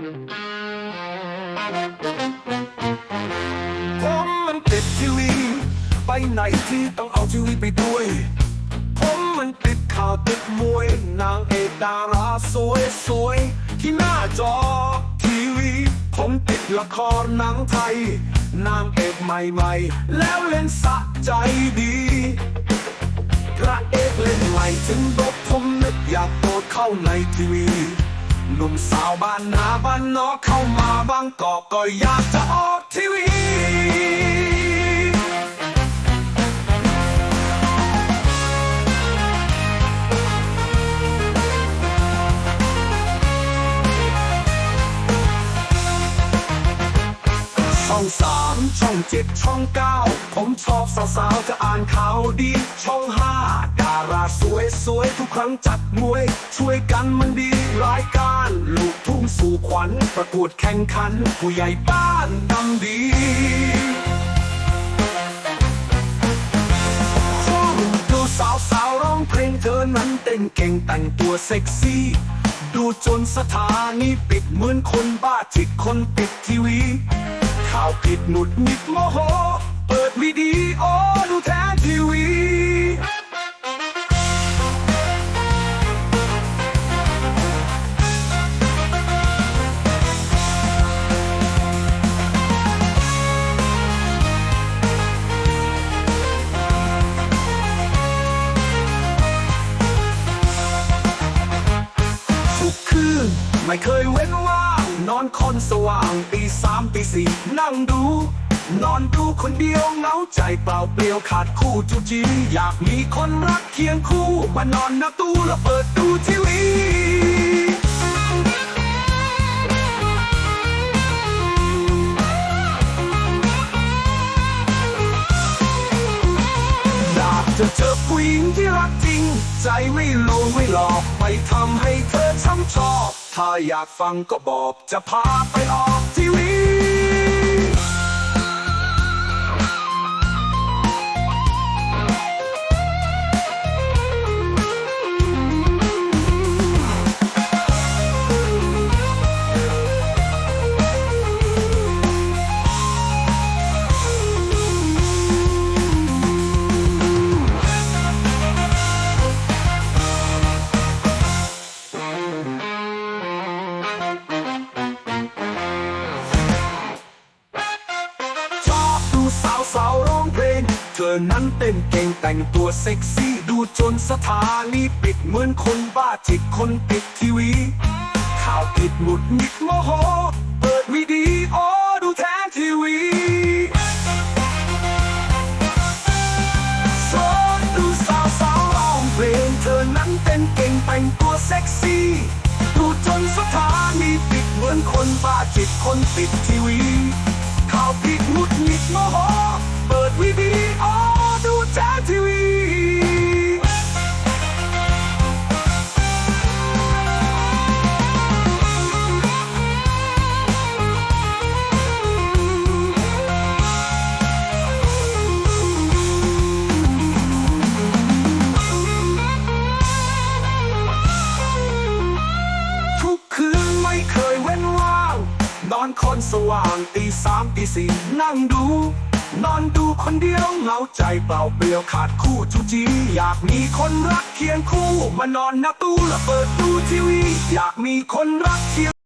ผมมันติดทีวีไปไหนที่ต้องเอาทีวีไปด้วย ผมมันติดข่าวติดมวย นางเอกดาราสวยสวยๆที่หน้าจอทีวี ผมติดละครหนังไทย นางเอกใหม่ๆ แล้วเล่นสะใจดีพระเอกเล่นใหม่ถึงบกผมนึกอยากโดดเข้าในทีวี หนุ่มสาวบ้านนาบ้านนอกเข้ามาบางกอกก็อยากจะออกทีวีช่องสามช่องเจ็ดช่องเก้าผมชอบสาวๆจะอ่านข่าวดี ช่องห้าดาราสวยๆ ทุกครั้งจัดมวย ช่วยกันมันดีรายการ สู่ขวัญประกวดแข่งขัน ผู้ใหญ่บ้านดำดีดูสาวสาวร้องเพลงเธอนั้นเต้นเก่งแต่งตัวเซ็กซี่ ดูจนสถานีปิดเหมือนคนบ้าจิกคนปิดทีวี ข่าวผิดหนุดหงิดโมโห เปิดวิดีโอดูแทนทีวี ไม่เคยเว้นว่างนอนคอนสว่างตีสามตีสี่นั่งดู นอนดูคนเดียวเหงาใจเปล่าเปลี่ยวขาดคู่จูจีอยากมีคนรักเคียงคู่มานอนหน้าตู้แล้วเปิดดูทีวีอยากจะเจอผู้หญิงที่รักจริง ใจไม่ลวงไม่หลอก ไม่ทำให้เธอช้ำชอบ ถ้าอยากฟังก็บอกจะพาไปออกที ธอนั้นเต้นเก่งแต่งตัวเซ็กซี่ดูจนสถานีปิดเหมือนคนบ้าจิกคนปิดทีวี ข่าวติดหมุดหงิดโมโห เปิดวิดีโอดูแทนทีวีชอบดูสาวสาวร้องเพลงเธอนั้นเต้นเก่งแต่งตัวเซ็กซี่ดูจนสถานีปิดเหมือนคนบ้าจิตคนปิดทีวี ข่าวผิดหงุดหงิดโมโห เปิดวิดี อนคนสว่างตีสามตีสี่นั่งดู นอนดูคนเดียวเหงาใจเปล่าเปลี่ยวขาดคู่จูจี อยากมีคนรักเคียงคู่ มานอนหน้าตู้แล้วเปิดดูทีวี อยากมีคนรักเคียง